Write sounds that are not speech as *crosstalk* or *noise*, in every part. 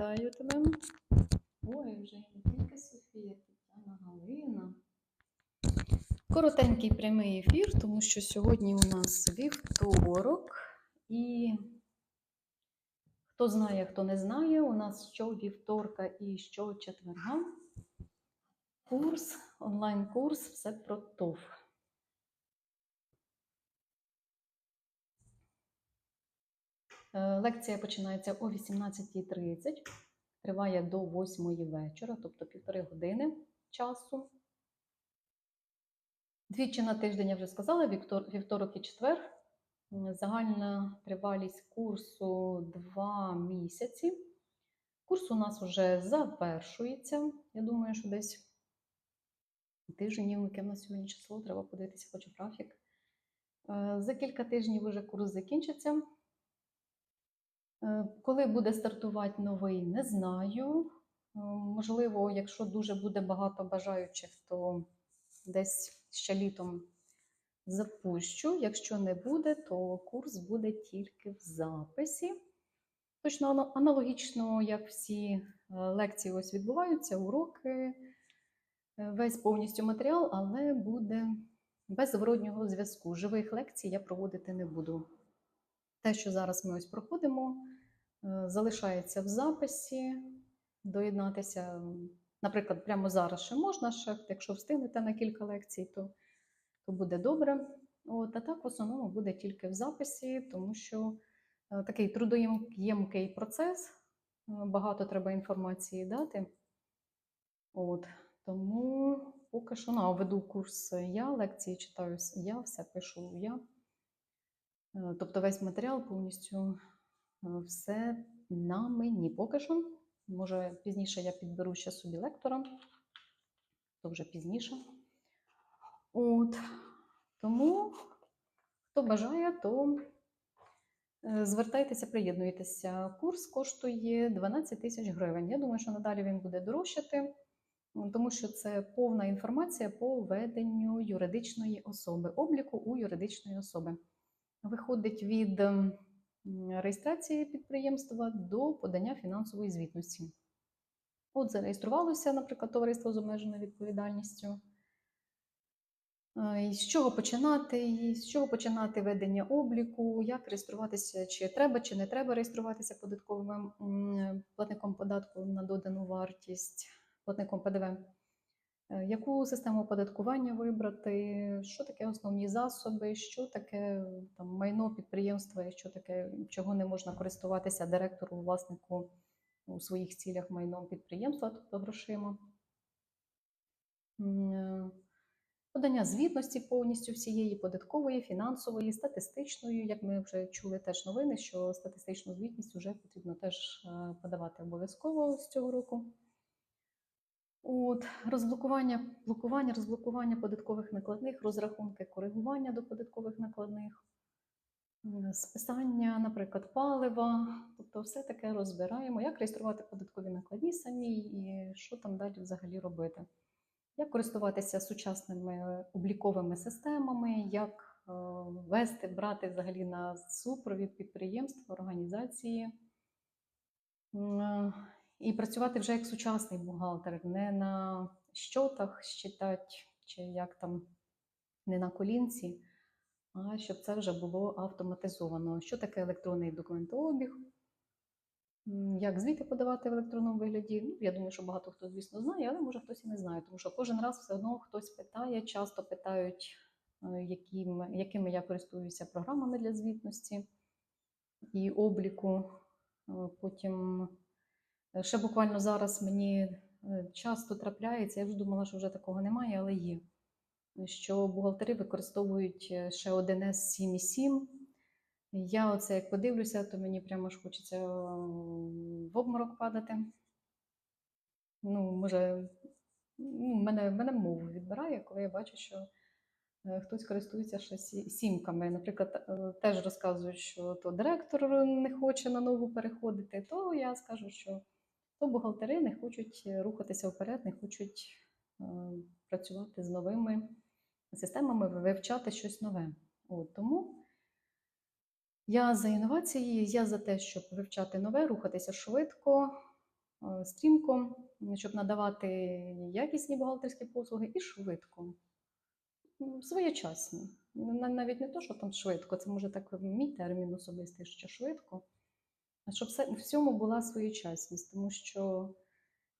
Вітаю тебе. Ой, вже не тільки Софія, Тетяна Галина. Коротенький прямий ефір, тому що сьогодні у нас вівторок. І хто знає, хто не знає, у нас що вівторка і що четверга. Курс, онлайн-курс, все про ТОВ. Е, Лекція починається о 18.30, триває до 8 вечора, тобто півтори години часу. Двічі на тиждень я вже сказала, вівтор- вівторок і четвер. Загальна тривалість курсу 2 місяці. Курс у нас вже завершується. Я думаю, що десь тижнів, яке в нас сьогодні число, треба подивитися, хочу графік. Е, За кілька тижнів вже курс закінчиться. Е, Коли буде стартувати новий, не знаю. Е, Можливо, якщо дуже буде багато бажаючих, то десь ще літом запущу. Якщо не буде, то курс буде тільки в записі. Точно аналогічно, як всі е, лекції ось відбуваються, уроки, весь повністю матеріал, але буде без зворотнього зв'язку. Живих лекцій я проводити не буду. Те, що зараз ми ось проходимо, залишається в записі. Доєднатися, наприклад, прямо зараз ще можна, ще, якщо встигнете на кілька лекцій, то, то буде добре. От, а так в основному буде тільки в записі, тому що е, такий трудоємкий процес, е, багато треба інформації дати. От, тому поки що ну, веду курс я, лекції читаю я, все пишу я. Е, Тобто весь матеріал повністю е, все на мені поки що. Може, пізніше я підберу ще собі лектора, то вже пізніше. От. Тому, хто бажає, то е, звертайтеся, приєднуйтеся. Курс коштує 12 тисяч гривень. Я думаю, що надалі він буде дорожчати, тому що це повна інформація по веденню юридичної особи, обліку у юридичної особи. Виходить від реєстрації підприємства до подання фінансової звітності. От зареєструвалося, наприклад, товариство з обмеженою відповідальністю. Е, І з чого починати? І з чого починати ведення обліку, як реєструватися, чи треба, чи не треба реєструватися податковим платником податку на додану вартість, платником ПДВ. Е, Яку систему оподаткування вибрати, що таке основні засоби, що таке там, майно підприємства, і що таке, чого не можна користуватися директору, власнику у своїх цілях майном підприємства, тобто грошима. Е, Подання звітності повністю всієї податкової, фінансової, статистичної, як ми вже чули теж новини, що статистичну звітність вже потрібно теж е, подавати обов'язково з цього року. От, розблокування, блокування, розблокування податкових накладних, розрахунки коригування до податкових накладних, списання, наприклад, палива, тобто все таке розбираємо, як реєструвати податкові накладні самі і що там далі взагалі робити. Як користуватися сучасними обліковими системами, як е, вести, брати взагалі на супровід підприємства, організації. І працювати вже як сучасний бухгалтер, не на щотах щитать, чи як там, не на колінці, а щоб це вже було автоматизовано. Що таке електронний документообіг? Як звіти подавати в електронному вигляді? Ну, я думаю, що багато хто, звісно, знає, але може хтось і не знає, тому що кожен раз все одно хтось питає, часто питають, е, яким, якими я користуюся програмами для звітності і обліку. Е, Потім ще буквально зараз мені е, часто трапляється, я вже думала, що вже такого немає, але є. Що бухгалтери використовують е, ще 1С 7.7. Я оце як подивлюся, то мені прямо ж хочеться е, в обморок падати. Ну, може, ну, мене, мене мову відбирає, коли я бачу, що е, хтось користується ще сімками. Наприклад, е, теж розказують, що то директор не хоче на нову переходити, то я скажу, що то бухгалтери не хочуть е, рухатися вперед, не хочуть е, працювати з новими системами, вивчати щось нове. От, тому я за інновації, я за те, щоб вивчати нове, рухатися швидко, е, стрімко, щоб надавати якісні бухгалтерські послуги і швидко. Своєчасні. Навіть не то, що там швидко, це може так мій термін особистий, що швидко. Щоб в всьому була своєчасність, тому що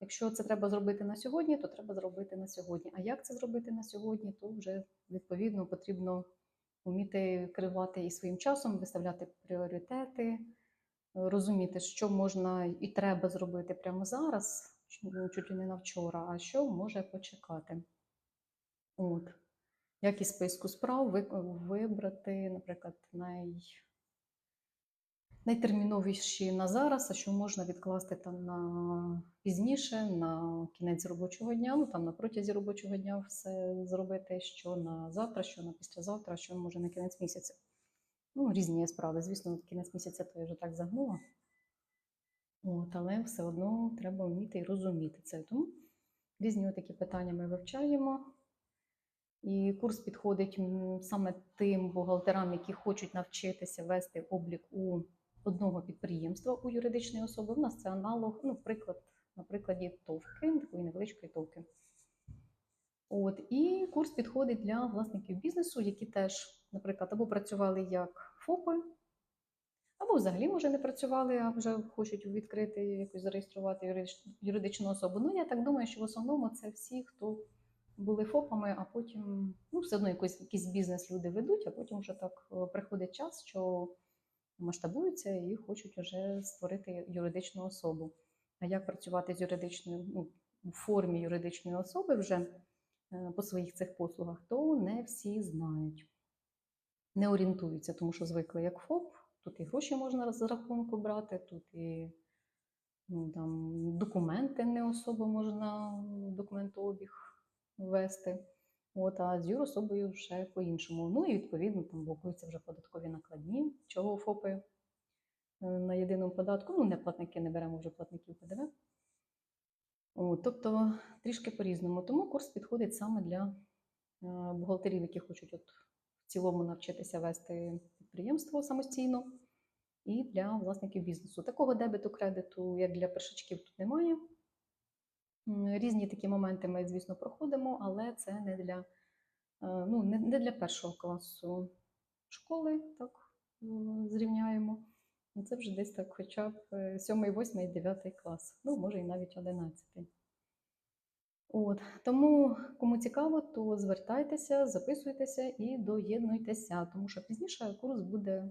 якщо це треба зробити на сьогодні, то треба зробити на сьогодні. А як це зробити на сьогодні, то вже відповідно потрібно вміти керувати і своїм часом, виставляти пріоритети, розуміти, що можна і треба зробити прямо зараз, чуть ли не на вчора, а що може почекати. От. Як із списку справ вибрати, наприклад, най... найтерміновіші на зараз, а що можна відкласти там на пізніше, на кінець робочого дня, ну там на протязі робочого дня все зробити, що на завтра, що на післязавтра, що може на кінець місяця. Ну, різні є справи. Звісно, кінець місяця то я вже так загнула. От, але все одно треба вміти і розуміти це. Тому різні такі питання ми вивчаємо. І курс підходить саме тим бухгалтерам, які хочуть навчитися вести облік у одного підприємства у юридичної особи. У нас це аналог, ну, приклад, на прикладі товки, такої невеличкої товки. От, і курс підходить для власників бізнесу, які теж, наприклад, або працювали як ФОПи, або взагалі, може, не працювали, а вже хочуть відкрити якусь зареєструвати юридич- юридичну особу. Ну, я так думаю, що в основному це всі, хто були ФОПами, а потім ну, все одно якийсь, якийсь бізнес люди ведуть, а потім вже так е, приходить час, що масштабуються і хочуть вже створити юридичну особу. А як працювати з юридичною, ну, у формі юридичної особи вже е, по своїх цих послугах, то не всі знають, не орієнтуються, тому що звикли як ФОП, тут і гроші можна з рахунку брати, тут і ну, там, документи не особо можна документообіг ввести. От, а з юрособою вже по-іншому. Ну і відповідно там блокуються вже податкові накладні, чого ФОПи е, на єдиному податку. Ну, не платники, не беремо вже платників ПДВ. От, тобто трішки по-різному. Тому курс підходить саме для е, бухгалтерів, які хочуть от в цілому навчитися вести підприємство самостійно, і для власників бізнесу. Такого дебету кредиту, як для першачків, тут немає. Різні такі моменти ми, звісно, проходимо, але це не для, е, ну, не, для першого класу школи, так зрівняємо. Ну, Це вже десь так, хоча б е, 7, 8, 9 клас, ну, може і навіть 11. От, тому, кому цікаво, то звертайтеся, записуйтеся і доєднуйтеся, тому що пізніше курс буде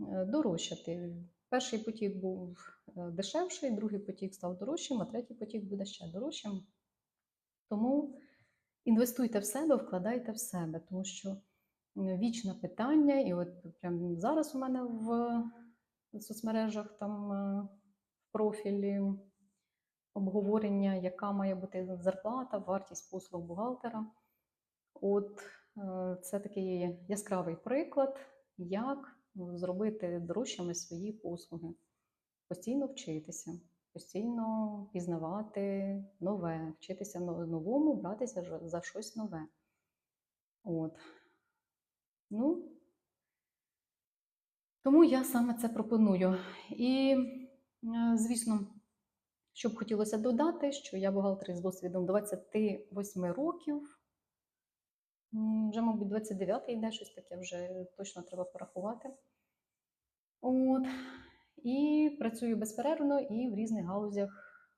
е, дорожчати. Перший потік був е, дешевший, другий потік став дорожчим, а третій потік буде ще дорожчим. Тому інвестуйте в себе, вкладайте в себе, тому що вічне питання, і от прямо зараз у мене в соцмережах там е, в профілі обговорення, яка має бути зарплата, вартість послуг бухгалтера. От е, це такий яскравий приклад, як зробити дорожчими свої послуги. Постійно вчитися, постійно пізнавати нове, вчитися новому, братися за щось нове. От. Ну, тому я саме це пропоную. І, е, звісно, що б хотілося додати, що я бухгалтер з досвідом 28 років. Вже, мабуть, 29-й йде щось таке, вже точно треба порахувати. От. І працюю безперервно і в різних галузях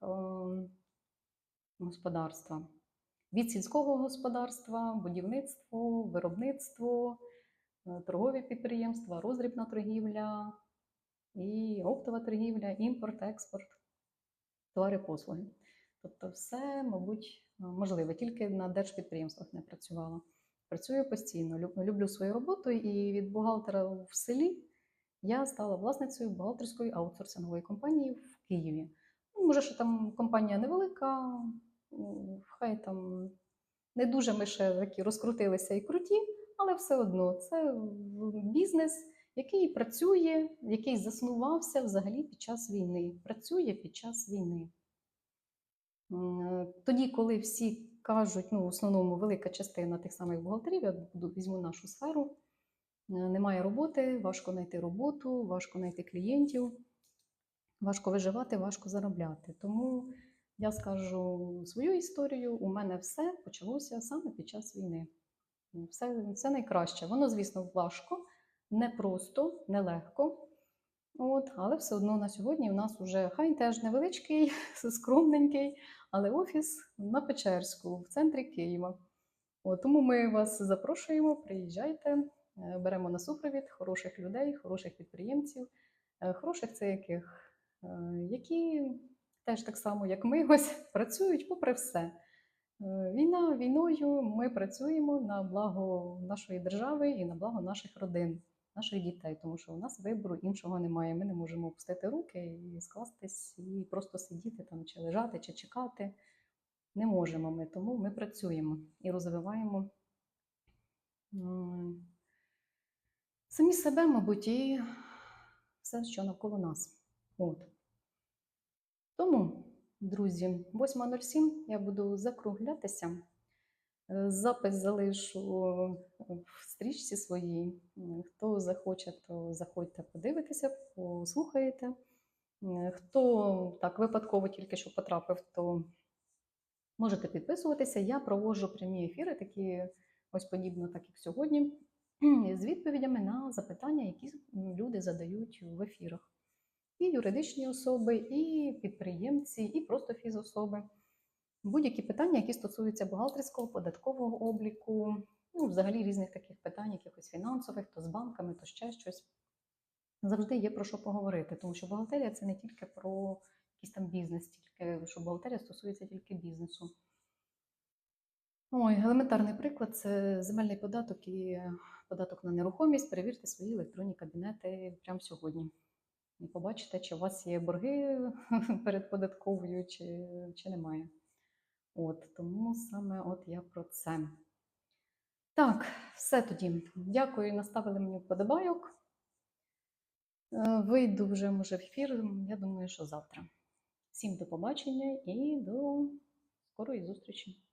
ем, господарства. Від сільського господарства, будівництво, виробництво, е, торгові підприємства, роздрібна торгівля, і оптова торгівля, імпорт, експорт, товари, послуги. Тобто, все, мабуть, е, можливе, тільки на держпідприємствах не працювала. Працюю постійно, люб- люблю свою роботу, і від бухгалтера в селі я стала власницею бухгалтерської аутсорсингової компанії в Києві. Ну, може, що там компанія невелика, хай там не дуже ми ще такі розкрутилися і круті, але все одно це бізнес, який працює, який заснувався взагалі під час війни. Працює під час війни. Тоді, коли всі кажуть, ну, в основному велика частина тих самих бухгалтерів, я візьму нашу сферу, е, немає роботи, важко знайти роботу, важко знайти клієнтів. важко виживати, важко заробляти. Тому я скажу свою історію. У мене все почалося саме під час війни. Все, все найкраще. Воно, звісно, важко, непросто, нелегко. От, але все одно на сьогодні у нас вже хай теж невеличкий, *laughs* скромненький, але офіс на Печерську, в центрі Києва. От, тому ми вас запрошуємо, приїжджайте, е, беремо на супровід хороших людей, хороших підприємців, Е, хороших це яких, Е, які теж так само, як ми, *laughs* ось працюють попри все. Війна війною ми працюємо на благо нашої держави і на благо наших родин, наших дітей, тому що у нас вибору іншого немає. Ми не можемо опустити руки і скластись, і просто сидіти там, чи лежати, чи чекати. Не можемо ми, тому ми працюємо і розвиваємо самі себе, мабуть, і все, що навколо нас. От. Тому, друзі, 8.07 я буду закруглятися. Е, Запис залишу в стрічці своїй. Хто захоче, то заходьте подивитися, послухаєте. Хто так випадково тільки що потрапив, то можете підписуватися. Я проводжу прямі ефіри, такі ось подібно, так як сьогодні, з відповідями на запитання, які люди задають в ефірах. І юридичні особи, і підприємці, і просто фізособи. Будь-які питання, які стосуються бухгалтерського, податкового обліку, ну, взагалі різних таких питань, якихось фінансових, то з банками, то ще щось. Завжди є про що поговорити, тому що бухгалтерія це не тільки про якийсь там бізнес, тільки що бухгалтерія стосується тільки бізнесу. Ой, елементарний приклад це земельний податок і податок на нерухомість. Перевірте свої електронні кабінети прямо сьогодні. І побачите, чи у вас є борги *laughs* перед податковою, чи, чи немає. От, тому саме от я про це. Так, все тоді. Дякую, наставили мені вподобайок. Е, Вийду вже, може, в ефір. Я думаю, що завтра. Всім до побачення і до скорої зустрічі.